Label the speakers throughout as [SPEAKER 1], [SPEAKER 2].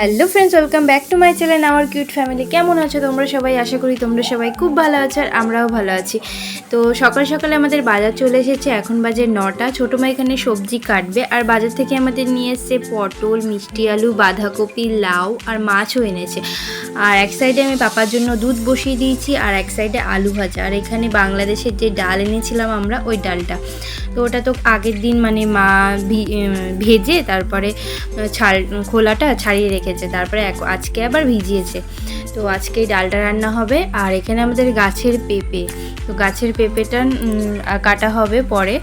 [SPEAKER 1] Hello friends welcome back to my channel আমার cute family কেমন আছো তোমরা সবাই? আশা করি তোমরা সবাই খুব ভালো আছো আর আমরাও ভালো আছি। তো সকাল সকালে আমাদের বাজার চলে এসেছে। এখন বাজে নটা। ছোটো মা এখানে সবজি কাটবে আর বাজার থেকে আমাদের নিয়ে এসছে পটল, মিষ্টি আলু, বাঁধাকপি, লাউ আর মাছও এনেছে। আর এক সাইডে আমি পাপার জন্য দুধ বসিয়ে দিয়েছি আর এক সাইডে আলু ভাজা। আর এখানে বাংলাদেশের যে ডাল এনেছিলাম আমরা, ওই ডালটা। তো ওটা তো আগের দিন মানে মা ভি- ভেজে তারপরে ছাল খোলাটা ছাড়িয়ে রেখেছে। তারপরে এক- আজকে আবার ভিজিয়েছে। তো আজকে ডালটা রান্না হবে। আর এখানে আমাদের গাছের পেঁপে। তো গাছের পেঁপেটা কাটা হবে পরে।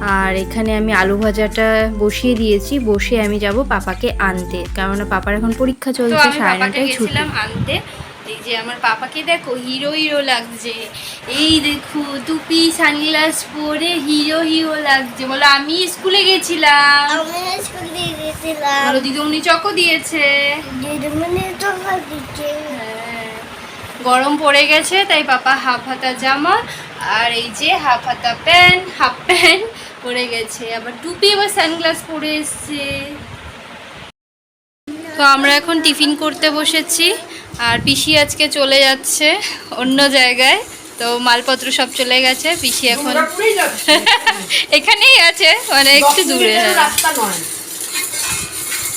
[SPEAKER 1] আর এখানে আমি আলু ভাজাটা বসিয়ে দিয়েছি। বসে আমি যাব পাপাকে আনতে। কেননা পাপার এখন পরীক্ষা চলছে সাড়ে নটায় ছুটি। আনতে। যে আমার পাপাকে দেখো হিরো হিরো লাগছে। এই দেখো টুপি সানগ্লাস পরে হিরো হিরো লাগছে। বলো আমি স্কুলে গেছিলাম।
[SPEAKER 2] আমি স্কুল গেছিলাম।
[SPEAKER 1] বলো দিদিমণি চকো দিয়েছে।
[SPEAKER 2] দিদিমণি দিচ্ছে।
[SPEAKER 1] হ্যাঁ। গরম পড়ে গেছে তাই পাপা হাফ হাতা জামা আর এই যে হাফ হাতা প্যান্ট হাফ প্যান্ট পরে গেছে। আবার টুপি আবার সানগ্লাস পরে এসছে। তো আমরা এখন টিফিন করতে বসেছি। আর পিসি আজকে চলে যাচ্ছে অন্য জায়গায়। তো মালপত্র সব চলে গেছে পিসি এখন এখানেই আছে মানে একটু দূরে।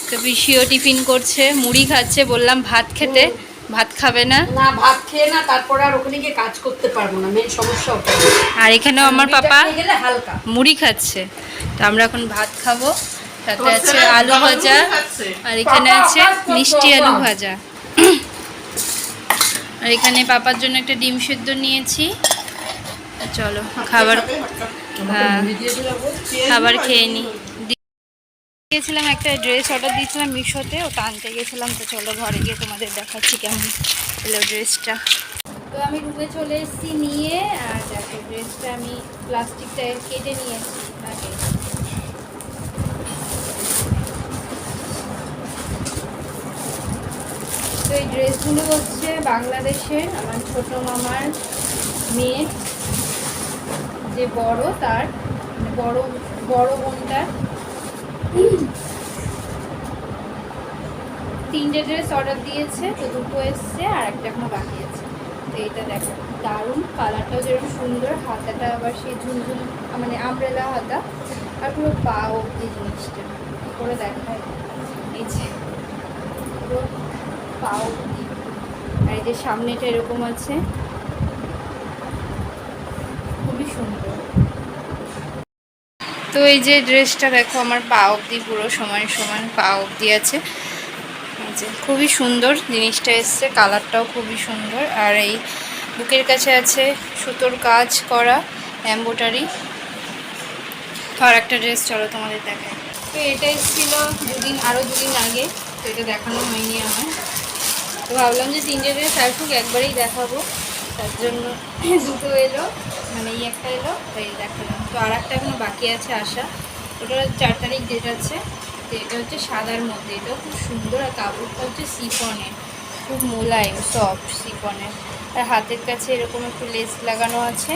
[SPEAKER 1] তো পিসিও টিফিন করছে মুড়ি খাচ্ছে বললাম ভাত খেতে ভাত খাবে না।
[SPEAKER 3] না ভাত খেয়ে না তারপরে আর ওখানে গিয়ে কাজ করতে পারব না মেন সমস্যা ওটা।
[SPEAKER 1] আর এখানেও আমার পাপা
[SPEAKER 3] হালকা।
[SPEAKER 1] মুড়ি খাচ্ছে। তো আমরা এখন ভাত খাব সাথে আছে আলু ভাজা আর এখানে আছে মিষ্টি আলু ভাজা। আর এখানে পাপার জন্য একটা ডিম সেদ্ধ নিয়েছি। চলো, খাবার খাবার খেয়ে নি। গিয়েছিলাম একটা ড্রেস অর্ডার দিয়েছিলাম মিশোতে, ওটা আনতে গেছিলাম, তো চলো ঘরে গিয়ে তোমাদের দেখাচ্ছি কেমন এলো ড্রেসটা। তো আমি রুমে চলে এসেছি নিয়ে, আর দেখো, ড্রেসটা আমি প্লাস্টিকটা কেটে নিয়ে এসেছি আগে তো এই ড্রেসগুলো হচ্ছে বাংলাদেশের আমার ছোট মামার মেয়ে। যে বড় তার মানে বড় বড় বোনটার। তিনটে ড্রেস অর্ডার দিয়েছে, তো দুটো এসছে আর একটা এখনও বাকি আছে। তো এইটা দেখো, দারুণ। কালারটাও যেরকম সুন্দর, হাতাটা আবার সেই ঝুলঝুল মানে আমব্রেলা হাতা। আর পুরো পা অব্দি জিনিসটা। করে দেখায়? এই যে। পুরো পা অব্দি আর এই যে সামনেটা এরকম আছে। খুবই সুন্দর। তো এই যে ড্রেসটা দেখো, আমার পা অবধি পুরো সমান সমান পা অবধি আছে। খুবই সুন্দর জিনিসটা এসছে, কালারটাও খুবই সুন্দর। আর এই বুকের কাছে আছে সুতোর কাজ করা, এম্বোটারি। আর একটা ড্রেস, চলো তোমাদের দেখায় তো এটা এসেছিল দুদিন আরও দুদিন আগে। তো এটা দেখানো হয়নি আমার। তো ভাবলাম যে ড্রেস আসুক একবারেই দেখাবো। তার জন্য দুটো এলো মানে এই একটা এলো, তাই দেখালাম। তো আর একটা এখনও বাকি আছে আসা ওটা চার তারিখ ডেট আছে। তো এটা হচ্ছে সাদার মধ্যে। এটাও খুব সুন্দর আর কাপড়টা হচ্ছে সিফনের। খুব মোলায়েম সফট সিফনের। আর হাতের কাছে এরকম একটু লেস লাগানো আছে।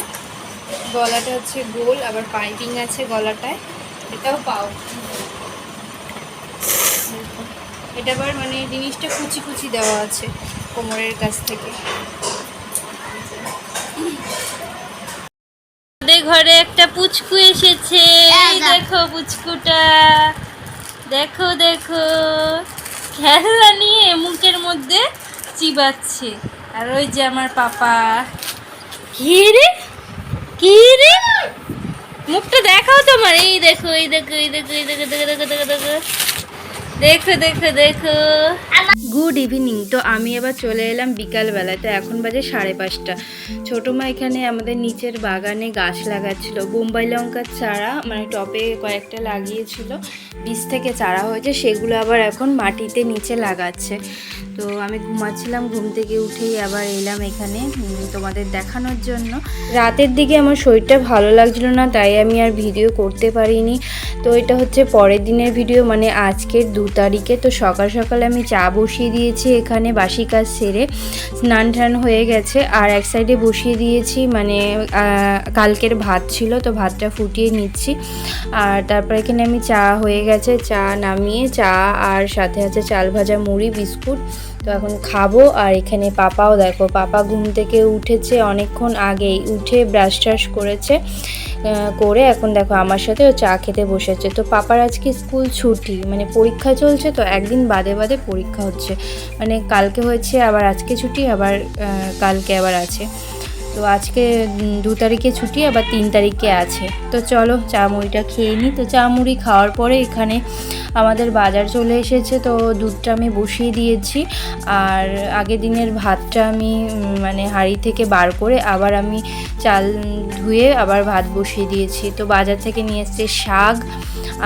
[SPEAKER 1] গলাটা হচ্ছে গোল, আবার পাইপিং আছে গলাটায়। এটাও পাও। এটা আবার মানে জিনিসটা কুচি কুচি দেওয়া আছে কোমরের কাছ থেকে। আমাদের ঘরে একটা পুচকু এসেছে। দেখো পুচকুটা। দেখো দেখো। খেলনা নিয়ে মুখের মধ্যে চিবাচ্ছে। আর ওই যে আমার পাপা। কি রে? কি রে? মুখটা দেখাও তোমার। এই দেখো এই দেখো এই দেখো এই দেখো দেখো দেখো দেখো দেখো। দেখো দেখো দেখো গুড ইভিনিং তো আমি এবার চলে এলাম বিকালবেলায় তো এখন বাজে সাড়ে পাঁচটা। ছোটো মা এখানে আমাদের নিচের বাগানে গাছ লাগাচ্ছিল। বোম্বাই লঙ্কার চারা মানে টবে কয়েকটা লাগিয়েছিল। বীজ থেকে চারা হয়েছে, সেগুলো আবার এখন মাটিতে নিচে লাগাচ্ছে।
[SPEAKER 4] তো আমি ঘুমাচ্ছিলাম, ঘুম থেকে উঠেই আবার এলাম এখানে তোমাদের দেখানোর জন্য। রাতের দিকে আমার শরীরটা ভালো লাগছিল না, তাই আমি আর ভিডিও করতে পারিনি। তো এটা হচ্ছে পরের দিনের ভিডিও মানে আজকের দু তারিখে তো সকাল সকাল আমি চা বসিয়ে দিয়েছি এখানে বাসি কাজ সেরে। স্নান টান হয়ে গেছে। আর এক সাইডে বসিয়ে দিয়েছি মানে কালকের ভাত ছিল, তো ভাতটা ফুটিয়ে নিচ্ছি। আর তারপর এখানে আমি চা হয়ে গেছে, চা নামিয়ে, চা আর সাথে আছে চাল ভাজা মুড়ি, বিস্কুট। তো এখন খাব আর এখানে পাপাও দেখো, পাপা ঘুম থেকে উঠেছে অনেকক্ষণ আগেই, উঠে ব্রাশ ট্রাশ করেছে করে এখন দেখো আমার সাথে ও চা খেতে বসেছে। তো পাপার আজকে স্কুল ছুটি মানে পরীক্ষা চলছে তো একদিন বাদে বাদে পরীক্ষা হচ্ছে। মানে কালকে হয়েছে, আবার আজকে ছুটি, আবার কালকে আবার আছে। তো আজকে দু তারিখে ছুটি, আবার তিন তারিখে আছে। তো চলো চা মুড়িটা খেয়ে নিই তো চা মুড়ি খাওয়ার পরে এখানে আমাদের বাজার চলে এসেছে। তো দুধটা আমি বসিয়ে দিয়েছি। আর আগের দিনের ভাতটা আমি মানে হাঁড়ি থেকে বার করে আবার আমি চাল ধুয়ে আবার ভাত বসিয়ে দিয়েছি। তো বাজার থেকে নিয়ে এসছে শাক,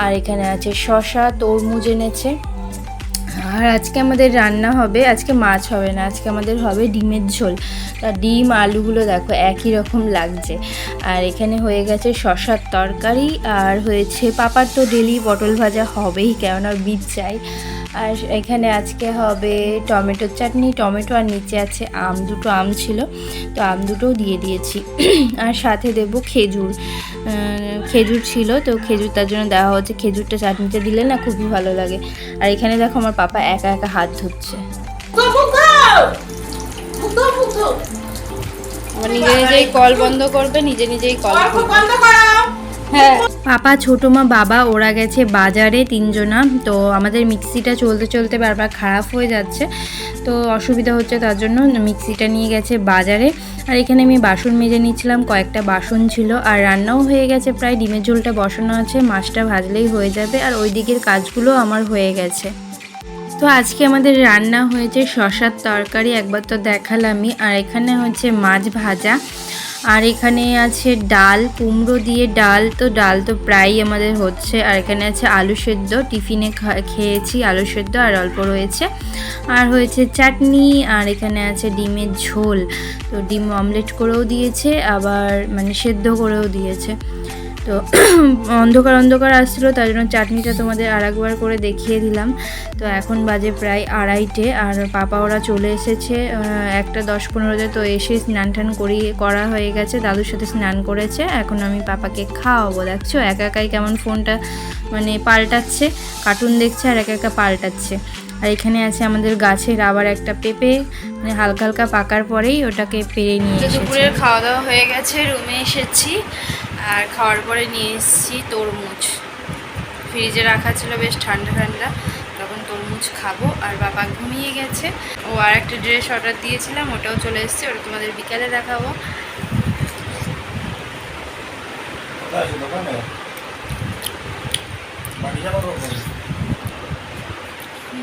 [SPEAKER 4] আর এখানে আছে শশা তরমুজ এনেছে। আর আজকে আমাদের রান্না হবে, আজকে মাছ হবে না, আজকে আমাদের হবে ডিমের ঝোল। তা ডিম, আলুগুলো দেখো একই রকম লাগছে। আর এখানে হয়ে গেছে শশার তরকারি, আর হয়েছে পাপার তো ডেলি পটল ভাজা হবেই, কেননা বীজ চাই। আর এখানে আজকে হবে টমেটোর চাটনি টমেটো আর নিচে আছে আম দুটো আম ছিল। তো আম দুটোও দিয়ে দিয়েছি। আর সাথে দেব খেজুর। খেজুর ছিল তো খেজুর তার জন্য দেওয়া হচ্ছে খেজুরটা চাটনিতে দিলে না খুবই ভালো লাগে। আর এখানে দেখো আমার পাপা একা একা হাত ধুচ্ছে নিজে নিজেই কল বন্ধ করবে নিজে নিজেই কল হ্যাঁ। পাপা, ছোটো মা, বাবা, ওরা গেছে বাজারে তিনজনা। তো আমাদের মিক্সিটা চলতে চলতে বারবার খারাপ হয়ে যাচ্ছে। তো অসুবিধা হচ্ছে তার জন্য মিক্সিটা নিয়ে গেছে বাজারে। আর এখানে আমি বাসন মেজে নিচ্ছিলাম, কয়েকটা বাসন ছিল। আর রান্নাও হয়ে গেছে প্রায়, ডিমের ঝোলটা বসানো আছে, মাছটা ভাজলেই হয়ে যাবে। আর ওই দিকের কাজগুলো আমার হয়ে গেছে। তো আজকে আমাদের রান্না হয়েছে শশার তরকারি, একবার তো দেখালামই। আর এখানে হচ্ছে মাছ ভাজা। আর এখানে আছে ডাল, কুমড়ো দিয়ে ডাল। তো ডাল তো প্রায়ই আমাদের হচ্ছে। আর এখানে আছে আলু সেদ্ধ। টিফিনে খেয়েছি আলু সেদ্ধ আর অল্প রয়েছে। আর হয়েছে চাটনি আর এখানে আছে ডিমের ঝোল। তো ডিম অমলেট করেও দিয়েছে, আবার মানে সেদ্ধ করেও দিয়েছে। তো অন্ধকার অন্ধকার আসছিল তার জন্য চাটনিটা তোমাদের আর একবার করে দেখিয়ে দিলাম। তো এখন বাজে প্রায় আড়াইটে আর পাপা ওরা চলে এসেছে একটা দশ পনেরোতে। তো এসে স্নান টান করিয়ে করা হয়ে গেছে দাদুর সাথে স্নান করেছে। এখন আমি পাপাকে খাওয়াবো দেখছ? একা একাই কেমন ফোনটা মানে পাল্টাচ্ছে কার্টুন দেখছে আর একা একা পাল্টাচ্ছে। আর এখানে আছে আমাদের গাছের আবার একটা পেঁপে মানে হালকা হালকা পাকার পরেই ওটাকে পেরে নিয়ে দুপুরের খাওয়া দাওয়া হয়ে গেছে রুমে এসেছি। আর খাওয়ার পরে নিয়ে এসেছি তরমুজ। ফ্রিজে রাখা ছিল বেশ ঠান্ডা ঠান্ডা। তখন তরমুজ খাব। আর বাবা ঘুমিয়ে গেছে। ও আর একটা ড্রেস অর্ডার দিয়েছিলাম ওটাও চলে এসেছে। ওটা তোমাদের বিকালে দেখাবো।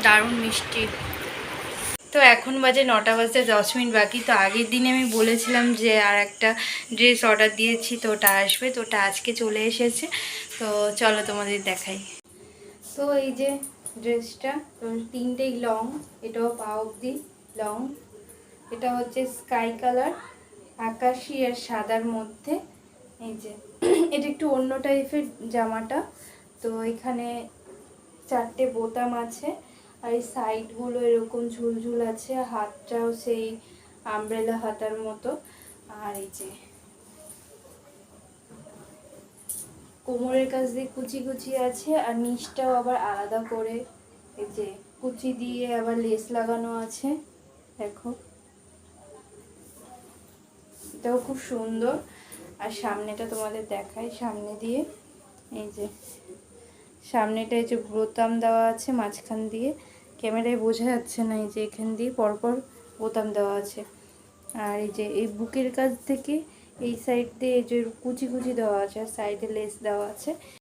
[SPEAKER 4] দারুণ মিষ্টি। তো এখন বাজে নটা বাজতে দশ মিনিট বাকি, তো আগের দিনে আমি বলেছিলাম যে আর একটা ড্রেস অর্ডার দিয়েছি, তো ওটা আসবে, তো ওটা আজকে চলে এসেছে। তো চলো তোমাদের দেখাই। তো এই যে ড্রেসটা তো তিনটেই লং এটাও পা অবধি লং এটা হচ্ছে স্কাই কালার আকাশি আর সাদার মধ্যে। এই যে, এটা একটু অন্য টাইপের জামাটা। তো এখানে চারটে বোতাম আছে। আর এই সাইডগুলো এরকম ঝুলঝুল আছে, হাতটাও সেই আমব্রেলা হাতার মতো। আর এই যে কোমরের কাছ দিয়ে কুচি কুচি আছে, আর নিচটাও আবার আলাদা করে। এই যে কুচি দিয়ে আবার লেস লাগানো আছে, দেখো। এটাও খুব সুন্দর। আর সামনেটা তোমাদের দেখায় সামনে দিয়ে। এই যে সামনেটা এই যে বোতাম দেওয়া আছে মাঝখান দিয়ে। ক্যামেরায় বোঝা যাচ্ছে না এই যে এখান দিয়ে পরপর বোতাম দেওয়া আছে। আর এই যে এই বুকের কাছ থেকে এই সাইড দিয়ে যে কুচি কুচি দেওয়া আছে আর সাইডে লেস দেওয়া আছে।